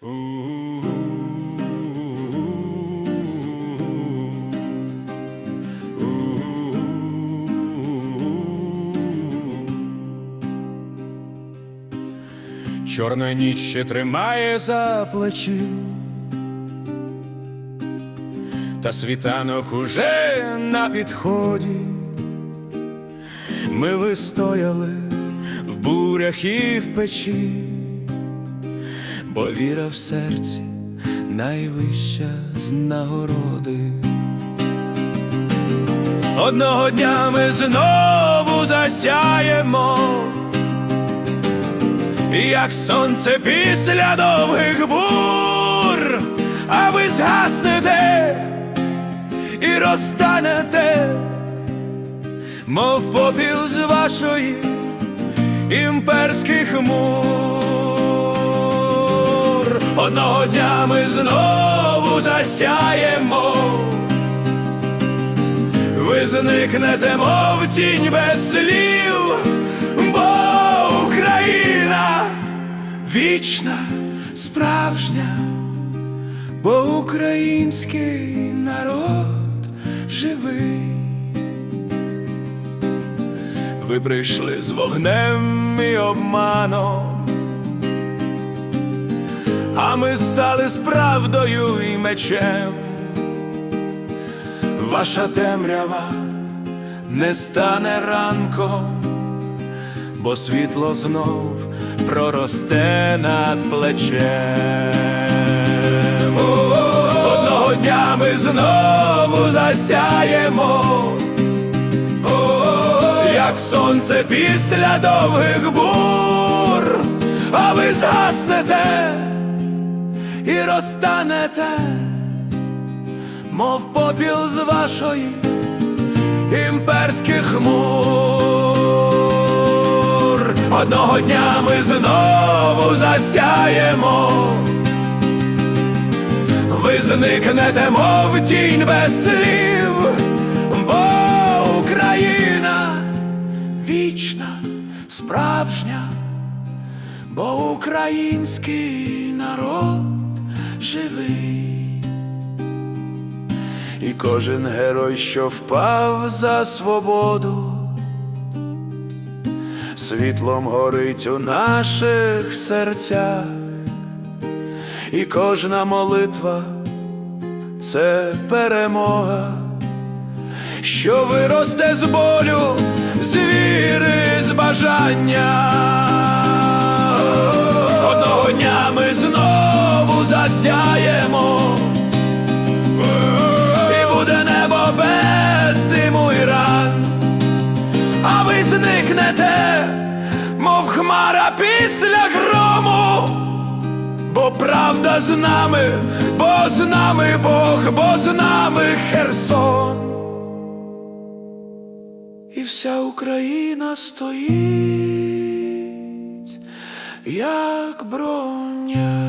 Чорна ніч ще тримає за плечі, та світанок уже на підході. Ми вистояли в бурях і в печі, бо віра в серці найвища з нагороди. Одного дня ми знову засяємо, як сонце після довгих бур, а ви згаснете і розтанете, мов попіл з вашої імперських мур. Одного дня ми знову засяємо. Ви зникнете, мов тінь без слів, бо Україна вічна, справжня, бо український народ живий. Ви прийшли з вогнем і обманом, а ми стали з правдою і мечем. Ваша темрява не стане ранком, бо світло знов проросте над плечем. Одного дня ми знову засяємо, як сонце після довгих бур, а ви згаснете і розтанете мов попіл з вашої імперських мур. Одного дня ми знову засяємо, ви зникнете, мов тінь без слів, бо Україна вічна, справжня, бо український народ живий. І кожен герой, що впав за свободу, світлом горить у наших серцях, і кожна молитва це перемога, що виросте з болю, з віри, з бажання. Одного дня ми знову засяємо. І буде небо без диму і ран, а ви зникнете, мов хмара після грому, бо правда з нами, бо з нами Бог, бо з нами Херсон. І вся Україна стоїть, як броня.